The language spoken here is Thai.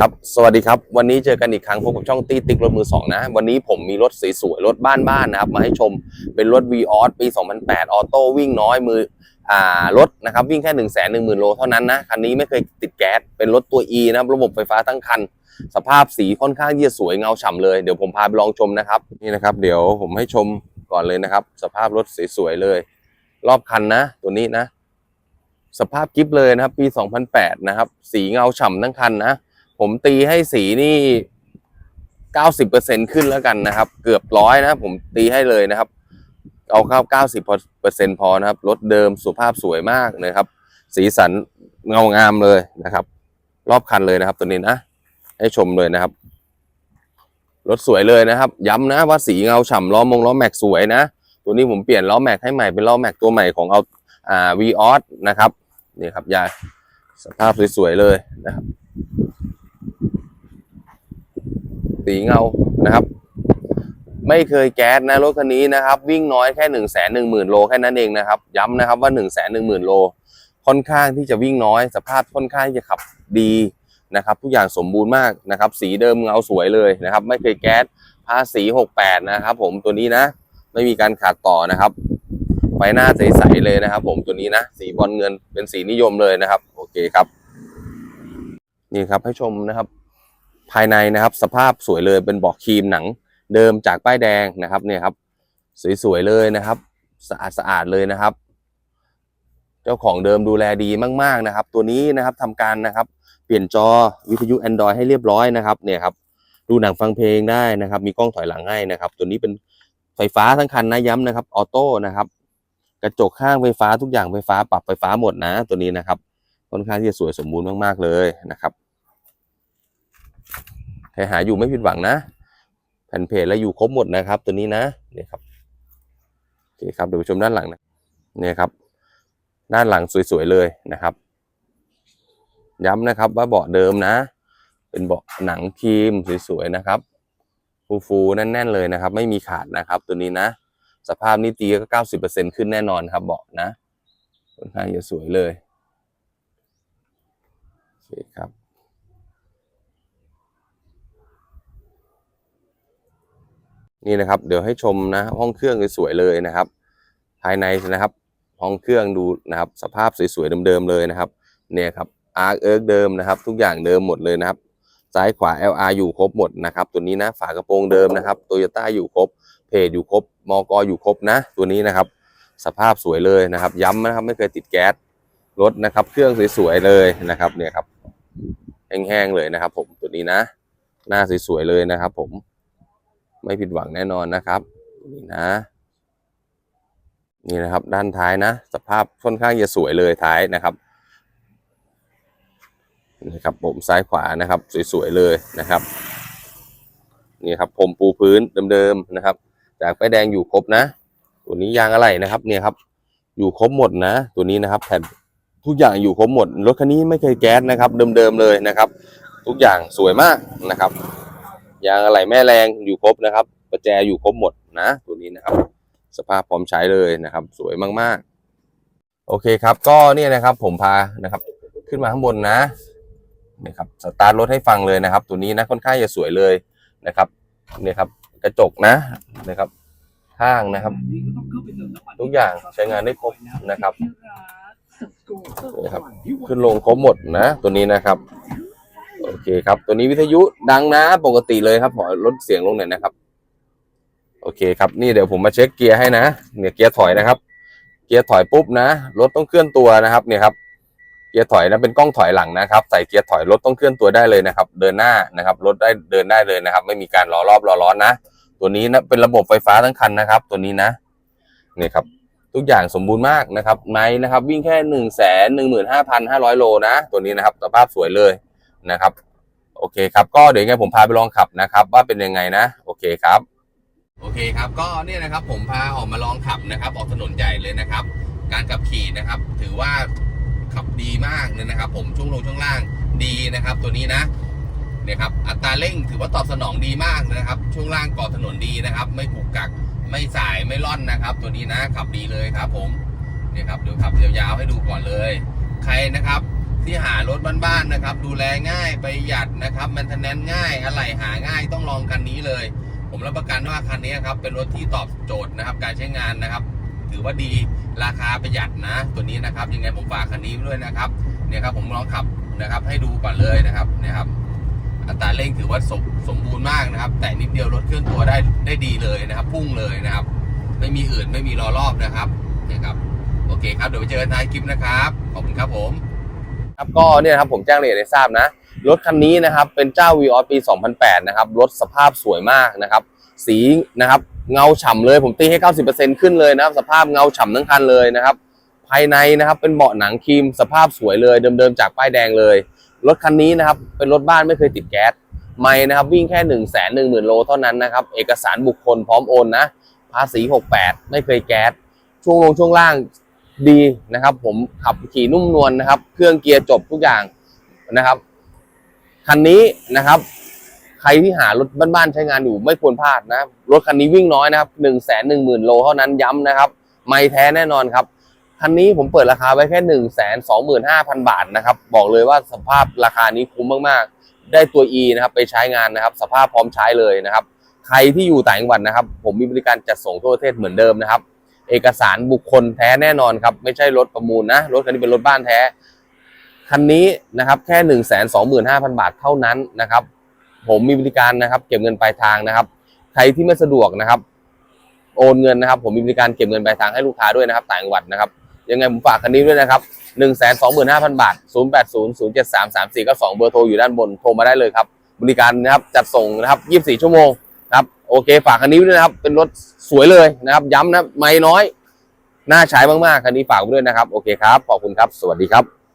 ครับ สวัสดีครับ วันนี้เจอกันอีกครั้งพบกับช่องตีติ๊กรถมือสองนะ วันนี้ผมมีรถสวยๆ รถบ้านๆนะครับ มาให้ชม เป็นรถ v ีออสปี 2008 ออโต้วิ่งน้อยมือ อ่ารถนะครับ วิ่งแค่1 1 0 0 0 0โลเท่านั้นนะ คันนี้ไม่เคยติดแก๊ส เป็นรถตัว E นะครับ ระบบไฟฟ้าทั้งคัน สภาพสีค่อนข้างที่จะสวยเงาฉ่ำเลย เดี๋ยวผมพาไปลองชมนะครับ นี่นะครับ เดี๋ยวผมให้ชมก่อนเลยนะครับ สภาพรถสวยๆ เลย รอบคันนะ ตัวนี้นะ สภาพกิฟเลยนะครับ ปี 2008 นะครับ สีเงาฉ่ำทั้งคันนะ ผมตีให้สีนี่90%ขึ้นแล้วกันนะครับ เกือบร้อยนะ ผมตีให้เลยนะครับ เอาเข้า90%พอนะครับรถเดิมสุภาพสวยมากนะครับ สีสันเงางามเลยนะครับ รอบคันเลยนะครับตัวนี้นะให้ชมเลยนะครับรถสวยเลยนะครับ ย้ำนะว่าสีเงาฉ่ำล้อมงล้อแม็กสวยนะ ตัวนี้ผมเปลี่ยนล้อแม็กให้ใหม่เป็นล้อแม็กตัวใหม่ของเอาอ่าวีออสนะครับนี่ครับยายสภาพสวยๆเลยนะครับ สีเงานะครับ ไม่เคยแก๊สนะรถคันนี้นะครับ วิ่งน้อยแค่หนึ่งแสนหนึ่งหมื่นโลแค่นั้นเองนะครับ ย้ำนะครับว่าหนึ่งแสนหนึ่งหมื่นโลค่อนข้างที่จะวิ่งน้อย สภาพค่อนข้างที่จะขับดีนะครับทุกอย่างสมบูรณ์มากนะครับ สีเดิมเงาสวยเลยนะครับ ไม่เคยแก๊สภาษีหกแปดนะครับ ผมตัวนี้นะ ไม่มีการขาดต่อนะครับไฟหน้าใสๆเลยนะครับ ผมตัวนี้นะสีบอลเงินเป็นสีนิยมเลยนะครับ โอเคครับ นี่ครับให้ชมนะครับ ภายในนะครับ สภาพสวยเลยเป็นเบอกครีมหนังเดิมจากป้ายแดงนะครับเนี่ยครับ สวยๆเลยนะครับ สะอาดสะอาดเลยนะครับ เจ้าของเดิมดูแลดีมากๆนะครับ ตัวนี้นะครับทำการนะครับ เปลี่ยนจอวิทยุ Android ให้เรียบร้อยนะครับ เนี่ยครับ ดูหนังฟังเพลงได้นะครับ มีกล้องถอยหลังให้นะครับ ตัวนี้เป็นไฟฟ้าทั้งคันนะย้ำนะครับออโต้นะครับ กระจกข้างไฟฟ้าทุกอย่างไฟฟ้าปรับไฟฟ้าหมดนะ ตัวนี้นะครับค่อนข้างที่จะสวยสมบูรณ์มากๆเลยนะครับ ใครหาอยู่ไม่ผิดหวังนะ แผ่นเพจแล้วอยู่ครบหมดนะครับ ตัวนี้นะเนี่ยครับโอเคครับเดี๋ยวไปชมด้านหลังนะเนี่ยครับ ด้านหลังสวยๆเลยนะครับ ย้ำนะครับว่าเบาะเดิมนะ เป็นเบาะหนังครีมสวยๆนะครับ ฟูๆแน่น ๆ เลยนะครับ ไม่มีขาดนะครับ ตัวนี้นะ สภาพนี้ตีก็เก้าสิบเปอร์เซ็นขึ้นแน่นอนครับเบาะนะค่อนข้างจะสวยเลยโอเคครับ นี่นะครับ เดี๋ยวให้ชมนะห้องเครื่องสวยๆเลยนะครับ ภายในนะครับ ห้องเครื่องดูนะครับ สภาพสวยๆเดิมๆเลยนะครับ เนี่ยครับอาร์คเอิร์กเดิมนะครับ ทุกอย่างเดิมหมดเลยนะครับ ซ้ายขวา LR อยู่ครบหมดนะครับ ตัวนี้นะฝากระโปรงเดิมนะครับโตโยต้าอยู่ครบเพจอยู่ครบมกอยู่ครบนะ ตัวนี้นะครับ สภาพสวยเลยนะครับ ย้ำนะครับไม่เคยติดแก๊สรถนะครับ เครื่องสวยๆเลยนะครับ เนี่ยครับแห้งๆเลยนะครับ ผมตัวนี้นะ หน้าสวยๆเลยนะครับ ผม ไม่ผิดหวังแน่นอนนะครับ นี่นะ นี่นะครับ ด้านท้ายนะ สภาพค่อนข้างจะสวยเลยท้ายนะครับนี่ครับผมซ้ายขวานะครับ สวยๆเลยนะครับ นี่ครับผมปูพื้นเดิมๆนะครับ จากไฟแดงอยู่ครบนะ ตัวนี้ยางอะไรนะครับ เนี่ยครับ อยู่ครบหมดนะ ตัวนี้นะครับ แผ่นทุกอย่างอยู่ครบหมดรถคันนี้ไม่เคยแก๊สนะครับ เดิมๆเลยนะครับ ทุกอย่างสวยมากนะครับ ยางอะไรแม่แรงอยู่ครบนะครับประแจอยู่ครบหมดนะตัวนี้นะครับ สภาพพร้อมใช้เลยนะครับ สวยมากๆ โอเคครับ ก็เนี่ยนะครับ ผมพานะครับ ขึ้นมาข้างบนนะนี่ครับสตาร์ทรถให้ฟังเลยนะครับ ตัวนี้นะค่อนข้างจะสวยเลยนะครับเนี่ยครับ กระจกนะนะครับข้างนะครับ ทุกอย่างใช้งานได้ครบนะครับนี่ครับขึ้นลงครบหมดนะ ตัวนี้นะครับ โอเคครับ ตัวนี้วิทยุดังนะปกติเลยครับขอลดเสียงลงหน่อยนะครับ โอเคครับ นี่เดี๋ยวผมมาเช็คเกียร์ให้นะ เนี่ยเกียร์ถอยนะครับ เกียร์ถอยปุ๊บนะ รถต้องเคลื่อนตัวนะครับ เนี่ยครับ เกียร์ถอยนะเป็นกล้องถอยหลังนะครับ ใส่เกียร์ถอยรถต้องเคลื่อนตัวได้เลยนะครับ เดินหน้านะครับ รถได้เดินได้เลยนะครับ ไม่มีการล้อรอบล้อร้อนนะ ตัวนี้นะเป็นระบบไฟฟ้าทั้งคันนะครับ ตัวนี้นะ เนี่ยครับทุกอย่างสมบูรณ์มากนะครับไมล์นะครับ วิ่งแค่หนึ่งแสนหนึ่งหมื่นห้าพันห้าร้อยโลนะ ตัวนี้นะครับสภาพสวยเลย นะครับ โอเคครับก็เดี๋ยวยังไงผมพาไปลองขับนะครับ ว่าเป็นยังไงนะ โอเคครับ โอเคครับก็เนี่ยนะครับผมพาออกมาลองขับนะครับ ออกถนนใหญ่เลยนะครับ การขับขี่นะครับ ถือว่าขับดีมากเลยนะครับ ผมช่วงลงช่วงล่างดีนะครับ ตัวนี้นะเนี่ยครับอัตราเร่งถือว่าตอบสนองดีมากนะครับ ช่วงล่างเกาะถนนดีนะครับ ไม่ผูกกักไม่สายไม่ล่อนนะครับ ตัวนี้นะขับดีเลยครับ ผมเนี่ยครับเดี๋ยวขับยาวๆให้ดูก่อนเลย ใครนะครับ ที่หารถบ้านๆนะครับ ดูแลง่ายประหยัดนะครับมันทนแนนง่ายอะไรหาง่ายต้องลองคันนี้เลย ผมรับประกันว่าคันนี้ครับเป็นรถที่ตอบโจทย์นะครับ การใช้งานนะครับ ถือว่าดีราคาประหยัดนะ ตัวนี้นะครับยังไงผมฝากคันนี้ด้วยนะครับเนี่ยครับผมลองขับนะครับ ให้ดูก่อนเลยนะครับเนี่ยครับอัตราเร่งถือว่าสมสมบูรณ์มากนะครับ แต่นิดเดียวรถเคลื่อนตัวได้ได้ดีเลยนะครับ พุ่งเลยนะครับ ไม่มีอื่นไม่มีรอรอบนะครับเนี่ยครับ โอเคครับเดี๋ยวไปเจอกันท้ายคลิปนะครับ ขอบคุณครับผม ครับก็เนี่ยครับผมแจ้งรายละเอียดให้ทราบนะ รถคันนี้นะครับเป็นเจ้า v ีออปี 2008 นะครับ รถสภาพสวยมากนะครับ สีนะครับเงาฉ่ำเลยผมตีให้ 90%ขึ้นเลยนะครับ สภาพเงาฉ่ำทั้งคันเลยนะครับ ภายในนะครับเป็นเบาะหนังครีมสภาพสวยเลยเดิมๆจากป้ายแดงเลย รถคันนี้นะครับเป็นรถบ้านไม่เคยติดแก๊สไม่นะครับวิ่งแค่1นึ่งแสนหนึ่งหมื่นโลเท่านั้นนะครับ เอกสารบุคคลพร้อมโอนนะภาษี 68 ไม่เคยแก๊สช่วงลงช่วงล่าง ดีนะครับ ผมขับขี่นุ่มนวลนะครับ เครื่องเกียร์จบทุกอย่างนะครับคันนี้นะครับ ใครที่หารถบ้านๆใช้งานอยู่ไม่ควรพลาดนะครับรถคันนี้วิ่งน้อยนะครับหนึ่งแสนหนึ่งหมื่นโลเท่านั้นย้ำนะครับ ไม่แท้แน่นอนครับคันนี้ผมเปิดราคาไว้แค่หนึ่งแสนสองหมื่นห้าพันบาทนะครับ บอกเลยว่าสภาพราคานี้คุ้มมากๆ ได้ตัว E นะครับ ไปใช้งานนะครับ สภาพพร้อมใช้เลยนะครับ ใครที่อยู่ต่างจังหวัดนะครับ ผมมีบริการจัดส่งทั่วประเทศเหมือนเดิมนะครับ เอกสารบุคคลแท้แน่นอนครับ ไม่ใช่รถประมูลนะรถคันนี้เป็นรถบ้านแท้ คันนี้นะครับแค่หนึ่งแสนสองหมื่นห้าพันบาทเท่านั้นนะครับ ผมมีบริการนะครับ เก็บเงินปลายทางนะครับ ใครที่ไม่สะดวกนะครับ โอนเงินนะครับ ผมมีบริการเก็บเงินปลายทางให้ลูกค้าด้วยนะครับ ต่างจังหวัดนะครับ ยังไงผมฝากคันนี้ด้วยนะครับหนึ่งแสนสองหมื่นห้าพันบาทศูนย์แปดศูนย์ศูนย์เจ็ดสามสามสี่ก็สองเบอร์โทรอยู่ด้านบนโทรมาได้เลยครับ บริการนะครับจัดส่งนะครับยี่สิบสี่ชั่วโมง โอเค ฝากคันนี้ด้วยนะครับ เป็นรถสวยเลยนะครับ ย้ำนะ ไม่น้อย น่าใช้มากๆคันนี้ฝากด้วยนะครับ โอเคครับ ขอบคุณครับ สวัสดีครับ